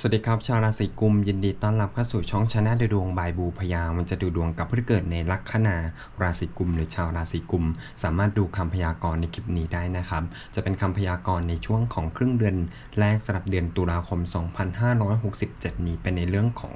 สวัสดีครับ ชาวราศีกุมยินดีต้อนรับเข้าสู่ช่องชนะดูดวงบายบูพยามันจะดูดวงกับผู้เกิดในลัคนาราศีกุม หรือชาวราศีกุม สามารถดูคำพยากรณ์ในคลิปนี้ได้นะครับ จะเป็นคำพยากรณ์ในช่วงของครึ่งเดือนแรกสำหรับเดือนตุลาคม 2567 นี้เป็นในเรื่องของ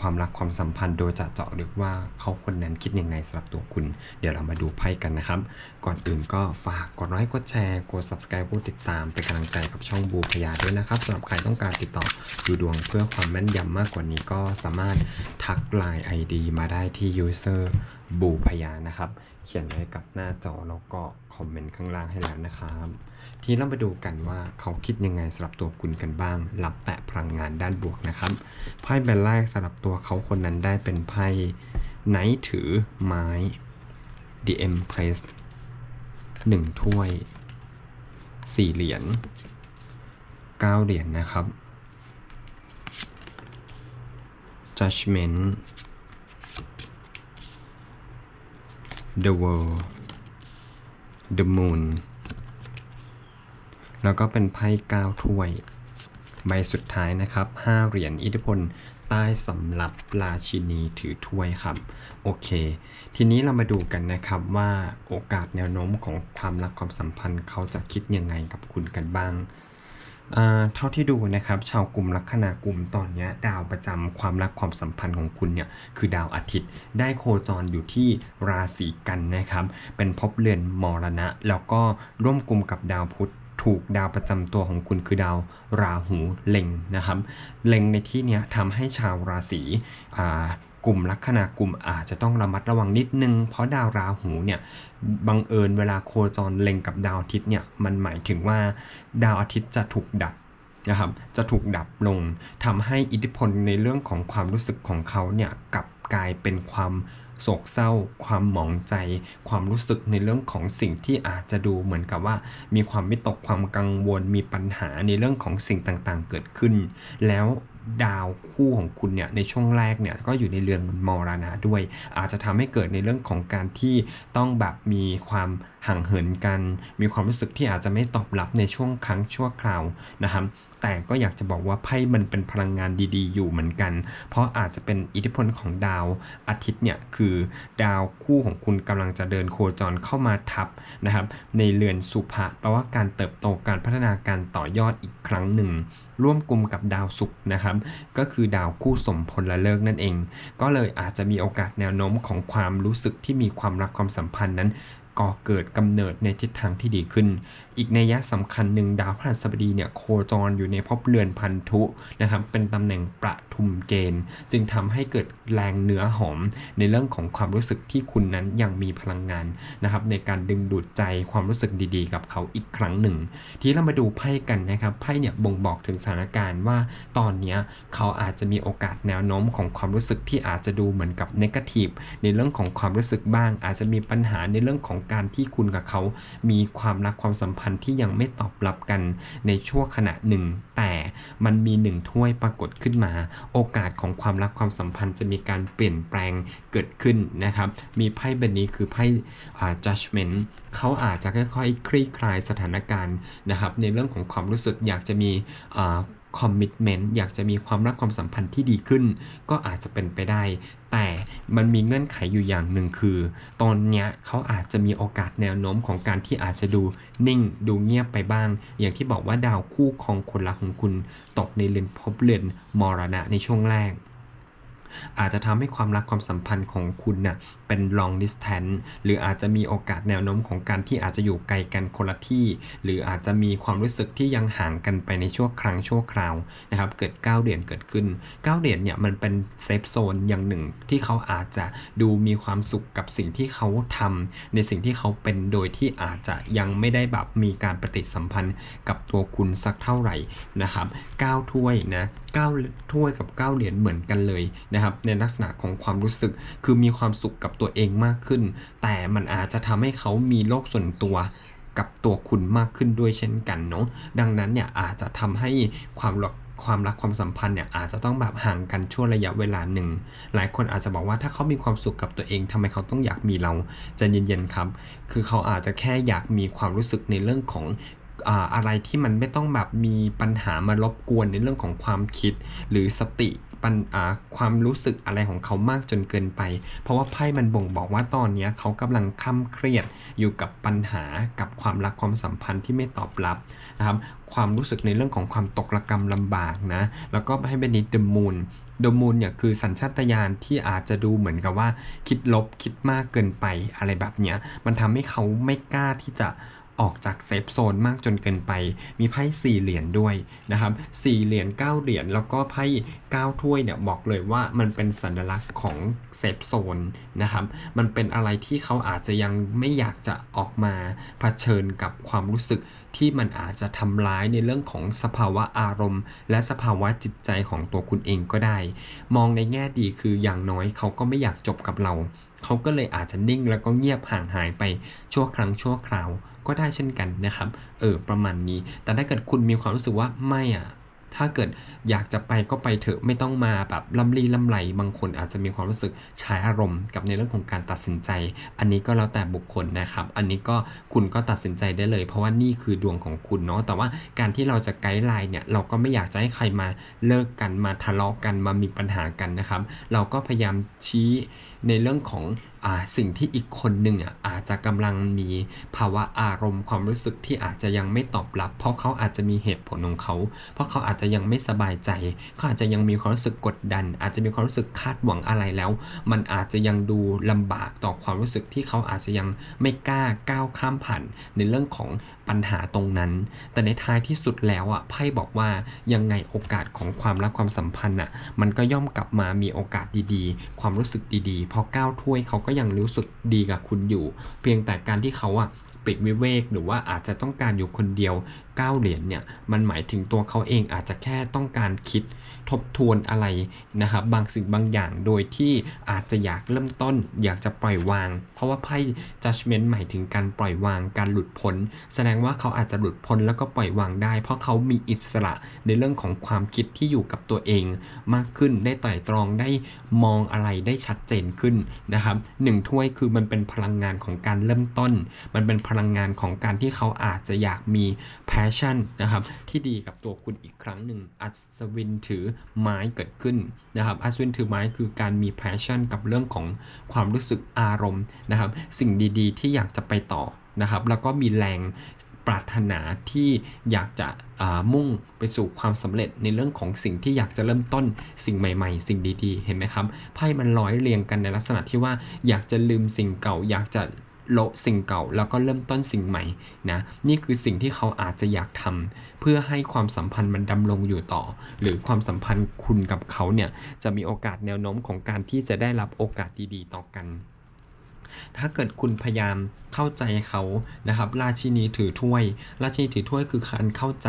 ความรักความสัมพันธ์โดยจะเจาะลึกว่าเขาคนนั้นคิดยังไงสำหรับตัวคุณ เดี๋ยวเรามาดูไพ่กันนะครับ ก่อนอื่นก็ฝากกดไลค์กดแชร์กด subscribe กดติดตามเป็นกำลังใจกับช่องบูพยาด้วยนะครับสำหรับใครต้องการติดต่อดูดวงเพื่อความแม่นยำมากกว่านี้ก็สามารถทักไลน์ ID มาได้ที่ user บูพยานะครับ เขียนไว้กับหน้าจอแล้วก็คอมเมนต์ข้างล่างให้แล้วนะครับ ทีนี้เรามาดูกันว่าเขาคิดยังไงสำหรับตัวคุณกันบ้าง รับแปะพลังงานด้านบวกนะครับ ไพ่ใบแรกสำหรับตัวเขาคนนั้นได้เป็นไพ่ไนท์ถือไม้ The Empress หนึ่งถ้วยสี่เหรียญเก้าเหรียญนะครับ Judgment The World The Moon แล้วก็เป็นไพ่ก้าถ้วย ใบสุดท้ายนะครับ5เหรียญอิทธิพลใต้สำหรับราชินีถือถ้วยครับ โอเค ทีนี้เรามาดูกันนะครับว่าโอกาสแนวโน้มของความรักความสัมพันธ์เขาจะคิดยังไงกับคุณกันบ้างเท่าที่ดูนะครับ ชาวกลุ่มลัคนากลุ่มตอนนี้ดาวประจำความรักความสัมพันธ์ของคุณเนี่ยคือดาวอาทิตย์ ได้โคจรอยู่ที่ราศีกันนะครับ เป็นภพเรือนมรณะ แล้วก็ร่วมกลุ่มกับดาวพุธ ถูกดาวประจำตัวของคุณคือดาวราหูเล็งนะครับ เล็งในที่นี้ทำให้ชาวราศีกลุ่มลัคนากลุ่มอาจจะต้องระมัดระวังนิดนึง เพราะดาวราหูเนี่ยบังเอิญเวลาโคจรเล็งกับดาวอาทิตย์เนี่ยมันหมายถึงว่าดาวอาทิตย์จะถูกดับนะครับจะถูกดับลงทำให้อิทธิพลในเรื่องของความรู้สึกของเขาเนี่ยกลับกลายเป็นความ โศกเศร้า ความหมองใจ ความรู้สึกในเรื่องของสิ่งที่อาจจะดูเหมือนกับว่า มีความวิตกความกังวล มีปัญหาในเรื่องของสิ่งต่างๆ เกิดขึ้น แล้วดาวคู่ของคุณเนี่ยในช่วงแรกเนี่ยก็อยู่ในเรือนมรณะด้วย อาจจะทำให้เกิดในเรื่องของการที่ต้องแบบมีความห่างเหินกัน มีความรู้สึกที่อาจจะไม่ตอบรับในช่วงครั้งชั่วคราวนะครับ แต่ก็อยากจะบอกว่าไพ่มันเป็นพลังงานดีๆ อยู่เหมือนกัน เพราะอาจจะเป็นอิทธิพลของดาวอาทิตย์เนี่ยคือดาวคู่ของคุณกำลังจะเดินโคจรเข้ามาทับนะครับ ในเรือนสุภะแปลว่าการเติบโตการพัฒนาการต่อยอดอีกครั้งหนึ่ง ร่วมกลุ่มกับดาวศุกร์นะครับ ก็คือดาวคู่สมพลเลิกนั่นเอง ก็เลยอาจจะมีโอกาสแนวโน้มของความรู้สึกที่มีความรักความสัมพันธ์นั้น ก่อเกิดกำเนิดในทิศทางที่ดีขึ้น อีกในัยะสำคัญหนึ่งดาวพฤหัสบดีเนี่ยโคจรอยู่ในภพเรือนพันธุนะครับเป็นตำแหน่งประทุมเกณฑ์ จึงทำให้เกิดแรงเนื้อหอม ในเรื่องของความรู้สึกที่คุณนั้นยังมีพลังงานนะครับในการดึงดูดใจความรู้สึกดีๆ กับเขาอีกครั้งหนึ่ง ทีเรามาดูไพ่กันนะครับไพ่เนี่ยบ่งบอกถึงสถานการณ์ว่าตอนนี้เขาอาจจะมีโอกาสแนวโน้มของความรู้สึกที่อาจจะดูเหมือนกับนกาทีฟในเรื่องของความรู้สึกบ้าง อาจจะมีปัญหาในเรื่องของการที่คุณกับเขา มีความรักความสัมพันธ์ที่ยังไม่ตอบรับกันในช่วงขณะหนึ่ง แต่มันมีหนึ่งถ้วยปรากฏขึ้นมา โอกาสของความรักความสัมพันธ์จะมีการเปลี่ยนแปลงเกิดขึ้นนะครับ มีไพ่ใบนี้คือไพ่ judgment เขาอาจจะค่อยๆ คลี่คลายสถานการณ์นะครับในเรื่องของความรู้สึกอยากจะมีคอมมิชเมนต์อยากจะมีความรักความสัมพันธ์ที่ดีขึ้น ก็อาจจะเป็นไปได้ แต่มันมีเงื่อนไขอยู่อย่างหนึ่งคือ ตอนเนี้ยเขาอาจจะมีโอกาสแนวโน้มของการที่อาจจะดูนิ่งดูเงียบไปบ้าง อย่างที่บอกว่าดาวคู่ของคนรักของคุณตกในเรือนภพเรือนมรณะในช่วงแรกอาจจะทำให้ความรักความสัมพันธ์ของคุณน่ะ เป็น long distance หรืออาจจะมีโอกาสแนวโน้มของการที่อาจจะอยู่ไกลกันคนละที่ หรืออาจจะมีความรู้สึกที่ยังห่างกันไปในช่วงครั้งชั่วคราวนะครับเกิด9เหรียญเกิดขึ้น9เหรียญเนี่ยมันเป็นเซฟโซนอย่างหนึ่ง ที่เขาอาจจะดูมีความสุขกับสิ่งที่เขาทำในสิ่งที่เขาเป็นโดยที่อาจจะยังไม่ได้แบบมีการปฏิสัมพันธ์กับตัวคุณสักเท่าไหร่นะครับ9ถ้วยนะ9ถ้วยกับ9เหรียญเหมือนกันเลยนะครับในลักษณะของความรู้สึกคือมีความสุขกับตัวเองมากขึ้น แต่มันอาจจะทำให้เขามีโลกส่วนตัวกับตัวคุณมากขึ้นด้วยเช่นกันเนาะดังนั้นเนี่ยอาจจะทำให้ความรักความรักความสัมพันธ์เนี่ยอาจจะต้องแบบห่างกันช่วงระยะเวลาหนึ่ง หลายคนอาจจะบอกว่าถ้าเขามีความสุขกับตัวเองทำไมเขาต้องอยากมีเราจะเย็นๆครับ คือเขาอาจจะแค่อยากมีความรู้สึกในเรื่องของอะไรที่มันไม่ต้องแบบมีปัญหามารบกวนในเรื่องของความคิด หรือสติ ปัญอาความรู้สึกอะไรของเขามากจนเกินไป เพราะว่าไพ่มันบ่งบอกว่าตอนนี้เขากำลังค่ำเครียดอยู่กับปัญหากับความรักความสัมพันธ์ที่ไม่ตอบรับนะครับความรู้สึกในเรื่องของความตกระกรรมลำบากนะ แล้วก็ให้เป็นนิดเดมูลเดมูลเนี่ยคือสัญชาตญาณที่อาจจะดูเหมือนกับว่า คิดลบคิดมากเกินไปอะไรแบบเนี้ยมันทำให้เขาไม่กล้าที่จะ ออกจากเซฟโซนมากจนเกินไป มีไพ่สี่เหรียญด้วยนะครับสี่เหรียญเก้าเหรียญแล้วก็ไพ่เก้าถ้วยเนี่ยบอกเลยว่ามันเป็นสัญลักษณ์ของเซฟโซนนะครับ มันเป็นอะไรที่เขาอาจจะยังไม่อยากจะออกมาเผชิญกับความรู้สึกที่มันอาจจะทำร้ายในเรื่องของสภาวะอารมณ์ และสภาวะจิตใจของตัวคุณเองก็ได้ มองในแง่ดีคืออย่างน้อยเขาก็ไม่อยากจบกับเรา เขาก็เลยอาจจะนิ่งแล้วก็เงียบห่างหายไปชั่วครั้งชั่วคราว ก็ได้เช่นกันนะครับ เออ ประมาณนี้ แต่ถ้าเกิดคุณมีความรู้สึกว่าไม่อะ ถ้าเกิดอยากจะไปก็ไปเถอะไม่ต้องมาแบบลำลีลำไหลบางคนอาจจะมีความรู้สึกใช้อารมณ์กับในเรื่องของการตัดสินใจ อันนี้ก็แล้วแต่บุคคลนะครับ อันนี้ก็คุณก็ตัดสินใจได้เลย เพราะว่านี่คือดวงของคุณเนาะ แต่ว่าการที่เราจะไกด์ไลน์เนี่ยเราก็ไม่อยากจะให้ใครมาเลิกกันมาทะเลาะกันมามีปัญหากันนะครับ เราก็พยายามชี้ในเรื่องของสิ่งที่อีกคนหนึ่งอะอาจจะกำลังมีภาวะอารมณ์ความรู้สึกที่อาจจะยังไม่ตอบรับ เพราะเขาอาจจะมีเหตุผลของเขา เพราะเขาอาจจะยังไม่สบายใจเขาอาจจะยังมีความรู้สึกกดดัน อาจจะมีความรู้สึกคาดหวังอะไรแล้ว มันอาจจะยังดูลำบากต่อความรู้สึกที่เขาอาจจะยังไม่กล้าก้าวข้ามผ่านในเรื่องของปัญหาตรงนั้น แต่ในท้ายที่สุดแล้วอะไพ่บอกว่ายังไงโอกาสของความรักความสัมพันธ์อะมันก็ย่อมกลับมามีโอกาสดีๆ ความรู้สึกดีๆพอก้าวถ้วยเขาก็็ยังรู้สึกดีกับคุณอยู่ เพียงแต่การที่เขาอะปิดวิเวกหรือว่าอาจจะต้องการอยู่คนเดียวก้าเหรียญเนี่ยมันหมายถึงตัวเขาเองอาจจะแค่ต้องการคิด ทบทวนอะไรนะครับบางสิ่งบางอย่างโดยที่อาจจะอยากเริ่มต้น อยากจะปล่อยวาง เพราะว่าไพ่ judgment หมายถึงการปล่อยวางการหลุดพ้น แสดงว่าเขาอาจจะหลุดพ้นแล้วก็ปล่อยวางได้ เพราะเขามีอิสระในเรื่องของความคิดที่อยู่กับตัวเอง มากขึ้นได้ไตร่ตรองได้มองอะไรได้ชัดเจนขึ้นนะครับหนึ่งถ้วยคือมันเป็นพลังงานของการเริ่มต้น มันเป็นพลังงานของการที่เขาอาจจะอยากมี passion นะครับที่ดีกับตัวคุณอีกครั้งหนึ่งอัศวินถือไม้เกิดขึ้นนะครับอัศวินถือไม้คือการมี passion กับเรื่องของความรู้สึกอารมณ์นะครับ สิ่งดีๆ ที่อยากจะไปต่อนะครับ แล้วก็มีแรงปรารถนาที่อยากจะมุ่งไปสู่ความสำเร็จในเรื่องของสิ่งที่อยากจะเริ่มต้นสิ่งใหม่ ๆ สิ่งดีๆ เห็นไหมครับไพ่มันร้อยเรียงกันในลักษณะที่ว่าอยากจะลืมสิ่งเก่า อยากจะ โละสิ่งเก่าแล้วก็เริ่มต้นสิ่งใหม่นะนี่คือสิ่งที่เขาอาจจะอยากทำเพื่อให้ความสัมพันธ์มันดำรงอยู่ต่อ หรือความสัมพันธ์คุณกับเขาเนี่ยจะมีโอกาสแนวโน้มของการที่จะได้รับโอกาสดีๆ ต่อกันถ้าเกิดคุณพยายามเข้าใจเขานะครับ ราชินีถือถ้วย ราชินีถือถ้วยคือการเข้าใจ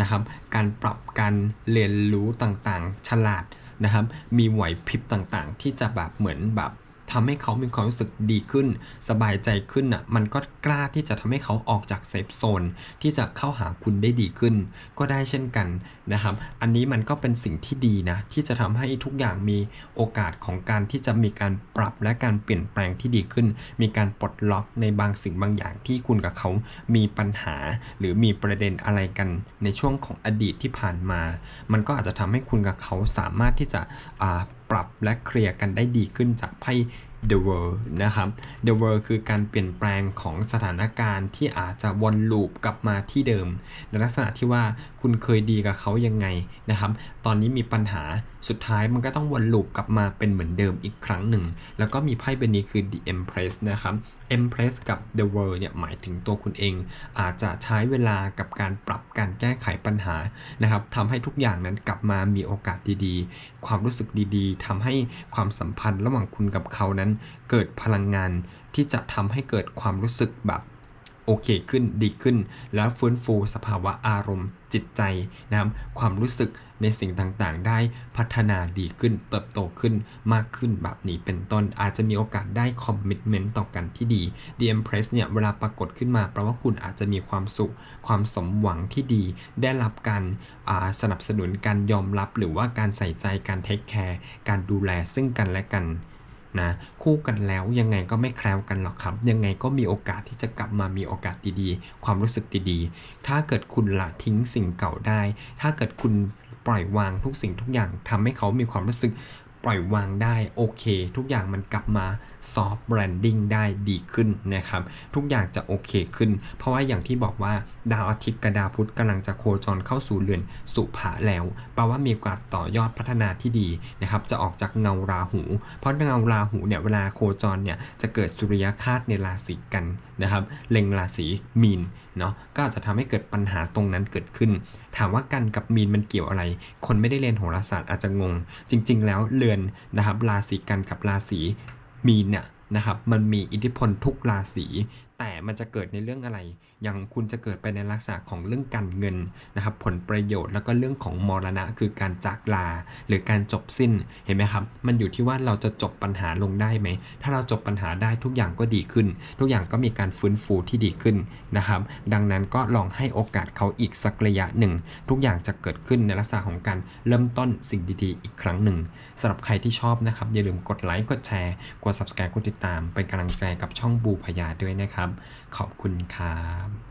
นะครับ การปรับการเรียนรู้ต่างๆ ฉลาดนะครับ มีไหวพริบต่างๆ ที่จะแบบเหมือนแบบ ทำให้เขามีความรู้สึกดีขึ้น สบายใจขึ้นอะมันก็กล้าที่จะทำให้เขาออกจากเซฟโซนที่จะเข้าหาคุณได้ดีขึ้น ก็ได้เช่นกันนะครับ อันนี้มันก็เป็นสิ่งที่ดีนะที่จะทำให้ทุกอย่างมีโอกาสของการที่จะมีการปรับและการเปลี่ยนแปลงที่ดีขึ้น มีการปลดล็อกในบางสิ่งบางอย่างที่คุณกับเขามีปัญหา หรือมีประเด็นอะไรกันในช่วงของอดีตที่ผ่านมา มันก็อาจจะทำให้คุณกับเขาสามารถที่จะ ปรับและเคลียร์กันได้ดีขึ้นจากไพ่ The World นะครับ The World คือการเปลี่ยนแปลงของสถานการณ์ที่อาจจะวนลูปกลับมาที่เดิม ในลักษณะที่ว่าคุณเคยดีกับเขายังไงนะครับ ตอนนี้มีปัญหาสุดท้ายมันก็ต้องวนลูปกลับมาเป็นเหมือนเดิมอีกครั้งหนึ่ง แล้วก็มีไพ่ใบนี้คือ The Empress นะครับ Empress กับ The World เนี่ยหมายถึงตัวคุณเอง อาจจะใช้เวลากับการปรับการแก้ไขปัญหานะครับทำให้ทุกอย่างนั้นกลับมามีโอกาสดีๆ ความรู้สึกดีๆทำให้ความสัมพันธ์ระหว่างคุณกับเขานั้น เกิดพลังงานที่จะทำให้เกิดความรู้สึกแบบ โอเคขึ้นดีขึ้น แล้วฟื้นฟูสภาวะอารมณ์จิตใจนะครับความรู้สึกในสิ่งต่างๆ ได้พัฒนาดีขึ้น เติบโตขึ้นมากขึ้นแบบนี้เป็นต้นอาจจะมีโอกาสได้คอมมิชเมนต์ต่อกันที่ดี The Empress เนี่ยเวลาปรากฏขึ้นมาแปลว่าคุณอาจจะมีความสุข ความสมหวังที่ดี ได้รับการสนับสนุนการยอมรับ หรือว่าการใส่ใจการเทคแคร์การดูแลซึ่งกันและกัน นะคู่กันแล้วยังไงก็ไม่แคล้วกันหรอกครับ ยังไงก็มีโอกาสที่จะกลับมามีโอกาสดีๆ ความรู้สึกดีๆ ถ้าเกิดคุณละทิ้งสิ่งเก่าได้ ถ้าเกิดคุณปล่อยวางทุกสิ่งทุกอย่างทำให้เขามีความรู้สึกปล่อยวางได้โอเค ทุกอย่างมันกลับมา ซอฟต์แบรนดิ้งได้ดีขึ้นนะครับ ทุกอย่างจะโอเคขึ้น เพราะว่าอย่างที่บอกว่าดาวอาทิตย์กับดาวพุธกำลังจะโคจรเข้าสู่เรือนสุภะแล้วแปลว่ามีโอกาสต่อยอดพัฒนาที่ดีนะครับจะออกจากเงาราหู เพราะเงาราหูเนี่ยเวลาโคจรเนี่ยจะเกิดสุริยคาตในราศีกันนะครับเล็งราศีมีนเนาะก็อาจจะทำให้เกิดปัญหาตรงนั้นเกิดขึ้น ถามว่ากันกับมีนมันเกี่ยวอะไร คนไม่ได้เรียนโหราศาสตร์อาจจะงง จริง ๆ แล้วเรือนนะครับราศีกันกับราศี มีนเนี่ยนะครับมันมีอิทธิพลทุกราศี แต่มันจะเกิดในเรื่องอะไร อย่างคุณจะเกิดไปในลักษณะของเรื่องการเงินนะครับ ผลประโยชน์แล้วก็เรื่องของมรณะ คือการจากลา หรือการจบสิ้น เห็นไหมครับ มันอยู่ที่ว่าเราจะจบปัญหาลงได้ไหม ถ้าเราจบปัญหาได้ทุกอย่างก็ดีขึ้น ทุกอย่างก็มีการฟื้นฟูที่ดีขึ้นนะครับ ดังนั้นก็ลองให้โอกาสเขาอีกสักระยะหนึ่ง ทุกอย่างจะเกิดขึ้นในลักษณะของการเริ่มต้นสิ่งดีๆ อีกครั้งหนึ่งสำหรับใครที่ชอบนะครับอย่าลืมกดไลค์กดแชร์กด subscribe กดติดตามเป็นกำลังใจกับช่องบูพยาด้วยนะครับขอบคุณครับ